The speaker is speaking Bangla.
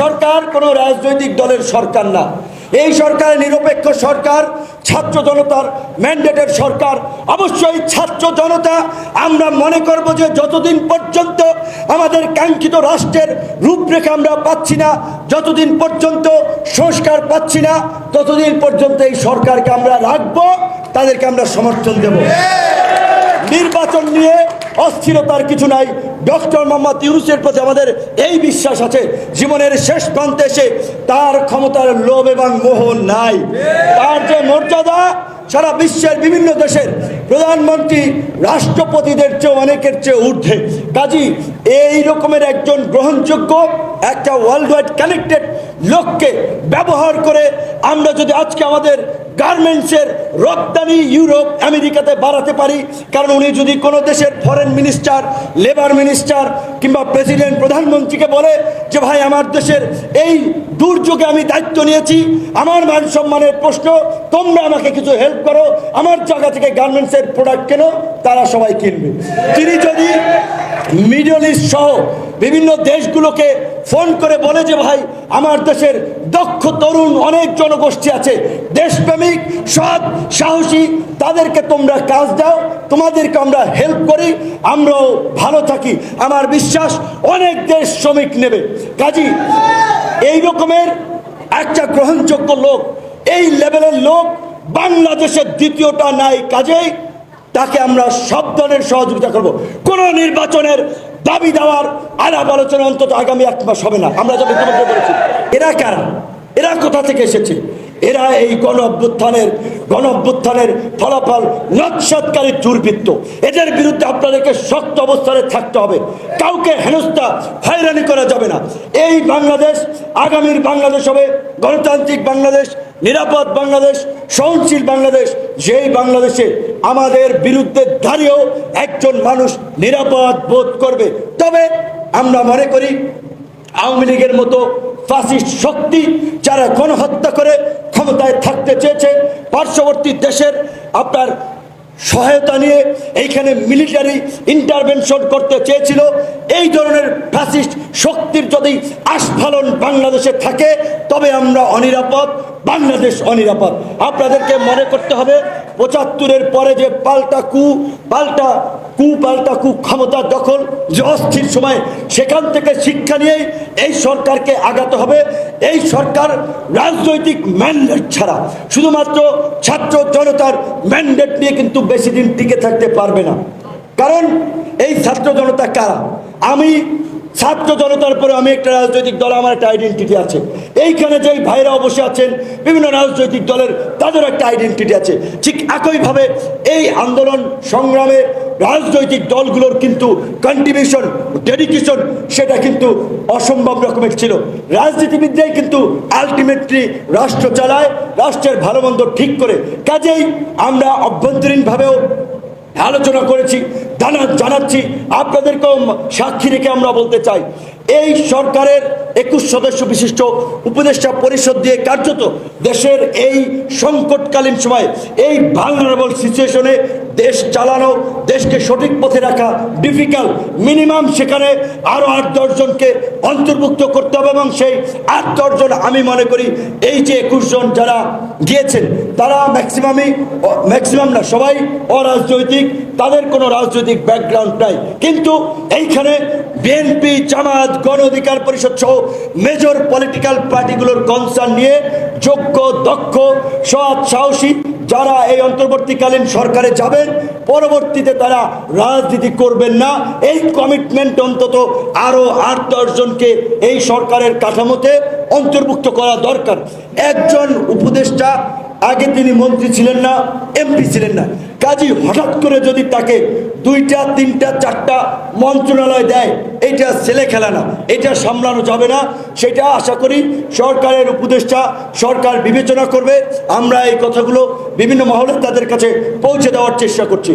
সরকার কোনো রাজনৈতিক দলের সরকার না। এই সরকার নিরপেক্ষ সরকার, ছাত্র জনতার ম্যান্ডেটের সরকার, অবশ্যই ছাত্র জনতা, আমরা মনে করব যে যতদিন পর্যন্ত আমাদের কাঙ্ক্ষিত রাষ্ট্রের রূপরেখা আমরা পাচ্ছি না, যতদিন পর্যন্ত সংস্কার পাচ্ছি না, ততদিন পর্যন্ত এই সরকারকে আমরা রাখব, তাদেরকে আমরা সমর্থন দেব। নির্বাচন নিয়ে অস্থিরতার কিছু নাই। ডক্টর মোহাম্মদ ইউনুসের প্রতি আমাদের এই বিশ্বাস আছে। জীবনের শেষ প্রান্তে এসে তার ক্ষমতার লোভ এবং মোহ নাই। তার যে মর্যাদা সারা বিশ্বের বিভিন্ন দেশের প্রধানমন্ত্রী রাষ্ট্রপতিদের চেয়ে অনেকের চেয়ে ঊর্ধ্বে। কাজী, এই রকমের একজন গ্রহণযোগ্য, একটা ওয়ার্ল্ড ওয়াইড কানেক্টেড লোককে ব্যবহার করে আমরা যদি আজকে আমাদের গার্মেন্টসের রপ্তানি ইউরোপ, আমেরিকাতে বাড়াতে পারি, কারণ উনি যদি কোনো দেশের ফরেন মিনিস্টার লেবার মিনিস্টার কিংবা প্রেসিডেন্ট প্রধানমন্ত্রীকে বলে যে, ভাই, আমার দেশের এই দুর্যোগে আমি দায়িত্ব নিয়েছি। আমার মান সম্মানের প্রশ্ন, তোমরা আমাকে কিছু হেল্প করো। আমার জায়গা থেকে গার্মেন্টসের প্রোডাক্ট কেন, তারা সবাই কিনবে। তিনি যদি মিডল ইস্ট সহ বিভিন্ন দেশগুলোকে ফোন করে বলে যে, ভাই, আমার দেশের দক্ষ তরুণ অনেক জনগোষ্ঠী আছে। দেশপ্রেমিক, সৎ, সাহসী, তাদেরকে তোমরা কাজ দাও, তোমাদেরকে আমরা হেল্প করি, আমরাও ভালো থাকি। আমার বিশ্বাস, অনেক দেশ শ্রমিক নেবে। কাজী, এই রকমের একটা গ্রহণযোগ্য লোক, এই লেভেলের লোক বাংলাদেশের দ্বিতীয়টা নাই। কাজেই তাকে আমরা সব ধরনের সহযোগিতা করব। কোন নির্বাচনের দাবি দেওয়ার আলাপ আলোচনা অন্তত আগামী এক মাস হবে না। আমরা যখন ইতিমধ্যে বলেছি এরা কারা? এরা কোথা থেকে এসেছে? এরা এই গণ অভ্যুত্থানের গণ অভ্যুত্থানের ফলাফল নৎসাতকারী দুর্বৃত্ত। এদের বিরুদ্ধে আপনাদেরকে শক্ত অবস্থানে থাকতে হবে। কাউকে হেনস্থা, হয়রানি করা যাবে না। এই বাংলাদেশ, আগামীর বাংলাদেশ হবে গণতান্ত্রিক বাংলাদেশ। নিরাপদ বাংলাদেশ, সহনশীল বাংলাদেশ, যেই বাংলাদেশে আমাদের বিরুদ্ধে দাঁড়িয়েও একজন মানুষ নিরাপদ বোধ করবে। তবে আমরা মনে করি, আওয়ামী লীগের মতো ফাসিস্ট শক্তি যারা গণহত্যা করে ক্ষমতায় থাকতে চেয়েছে, পার্শ্ববর্তী দেশের আপনার সহায়তা নিয়ে এইখানে মিলিটারি ইন্টারভেনশন করতে চেয়েছিল, এই ধরনের ফ্যাসিস্ট শক্তির যদি আস্ফালন বাংলাদেশে থাকে, তবে আমরা অনিরাপদ, বাংলাদেশ অনিরাপদ। আপনাদেরকে মনে করতে হবে, পঁচাত্তরের পরে যে পাল্টা কু পাল্টা কু পাল্টা কু ক্ষমতা দখল, যে অস্থির সময়, সেখান থেকে শিক্ষা নিয়েই এই সরকারকে আগাতে হবে। এই সরকার রাজনৈতিক ম্যান্ডেট ছাড়া, শুধুমাত্র ছাত্র জনতার ম্যান্ডেট নিয়ে কিন্তু বেশি দিন টিকে থাকতে পারবে না। কারণ এই ছাত্র জনতা কারা? আমি ছাত্র জনতার পরে আমি একটা রাজনৈতিক দল, আমার একটা আইডেন্টিটি আছে। এইখানে যেই ভাইরা বসে আছেন, বিভিন্ন রাজনৈতিক দলের, তাদের একটা আইডেন্টিটি আছে। ঠিক একইভাবে এই আন্দোলন সংগ্রামে রাজনৈতিক দলগুলোর কিন্তু কন্ট্রিবিউশন ডেডিকেশন সেটা কিন্তু অসম্ভব রকমের ছিল। রাজনীতিবিদরাই কিন্তু আলটিমেটলি রাষ্ট্র চালায়, রাষ্ট্রের ভালো মন্দ ঠিক করে। কাজেই আমরা অভ্যন্তরীণভাবেও আলোচনা করেছি, জানা, জানাচ্ছি। আপনাদেরকেও সাক্ষী রেখে আমরা বলতে চাই, এই সরকারের একুশ সদস্য বিশিষ্ট উপদেষ্টা পরিষদ দিয়ে কার্যত দেশের এই সংকটকালীন সময়ে, এই ভালনারেবল সিচুয়েশনে দেশ চালানো, দেশকে সঠিক পথে রাখা ডিফিকাল্ট মিনিমাম সেখানে আরও আট দশজনকে অন্তর্ভুক্ত করতে হবে এবং সেই আট দশজন আমি মনে করি এই যে একুশ জন যারা গিয়েছেন, তারা ম্যাক্সিমামই ম্যাক্সিমাম না, সবাই অরাজনৈতিক, তাদের কোনো রাজনৈতিক ব্যাকগ্রাউন্ড নাই। কিন্তু এইখানে বিএনপি জামাত গণ অধিকার পরিষদ সহ মেজর পলিটিক্যাল পার্টিগুলোর কনসার্ন নিয়ে যোগ্য, দক্ষ, সৎ, সাহসী যারা এই অন্তর্বর্তীকালীন সরকারে যাবেন, পরবর্তীতে তারা রাজনীতি করবেন না। এই কমিটমেন্ট অন্তত আরও আট দশজনকে এই সরকারের কাঠামোতে অন্তর্ভুক্ত করা দরকার। একজন উপদেষ্টা আগে তিনি মন্ত্রী ছিলেন না, এমপি ছিলেন না। কাজী হঠাৎ করে যদি তাকে দুইটা, তিনটা, চারটা মন্ত্রণালয় দেয়, এটা ছেলে খেলা না, এটা সামলানো যাবে না। সেটা আশা করি সরকারের উপদেষ্টা, সরকার বিবেচনা করবে। আমরা এই কথাগুলো বিভিন্ন মহলে তাদের কাছে পৌঁছে দেওয়ার চেষ্টা করছি।